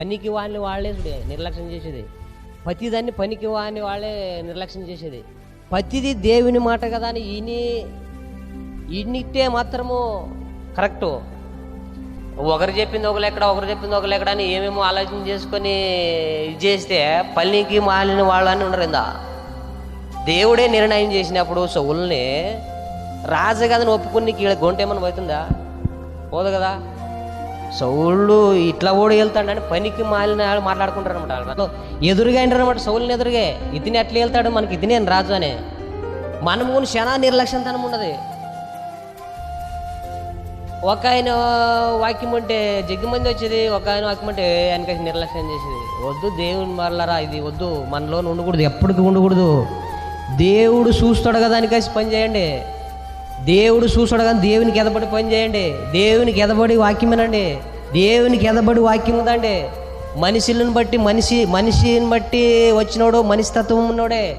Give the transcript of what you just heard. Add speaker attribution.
Speaker 1: పనికి వాళ్ళని వాళ్ళే నిర్లక్ష్యం చేసేది. ప్రతిదాన్ని పనికి వాని వాళ్ళే నిర్లక్ష్యం చేసేది. ప్రతిదీ దేవుని మాట కదా అని ఇని ఈనిట్టే మాత్రము కరెక్టు. ఒకరు చెప్పింది ఒక లెక్కడ ఒకరు చెప్పింది ఒక లెక్కడ అని ఏమేమో ఆలోచన చేసుకొని ఇది చేస్తే పల్లికి మాలిన వాళ్ళని ఉండరు ఇందా. దేవుడే నిర్ణయం చేసినప్పుడు సౌల్ని కదని ఒప్పుకుని ఈడ గొంట ఏమైనా పోతుందా? పోదు కదా? సౌళ్ళు ఇట్లా ఓడి వెళ్తాడని పనికి మాలిన వాళ్ళు మాట్లాడుకుంటారు అనమాట ఎదురుగా అనమాట సౌళ్ళని ఎదురుగా. ఇతని ఎట్లా వెళ్తాడు మనకి ఇతనే రాజు అని. మనము శనా నిర్లక్ష్యంతనం ఉండదు ఒక ఆయన వాక్యం అంటే జగ్గిమంది వచ్చేది ఒక ఆయన వాక్యం అంటే వెనక నిర్లక్ష్యం చేసేది. వద్దు దేవుని మరలరా ఇది వద్దు మనలో ఉండకూడదు ఎప్పటికీ ఉండకూడదు. దేవుడు చూస్తాడు కదా అనికేసి పని చేయండి. దేవుడు చూసాడు కానీ దేవునికి ఎదబడి పని చేయండి. దేవునికి ఎదబడి వాక్యం వినండి. దేవునికి ఎదబడి వాక్యం ఉందండి. మనుషులను బట్టి మనిషి మనిషిని బట్టి వచ్చినోడు మనిషి తత్వం ఉన్నోడే.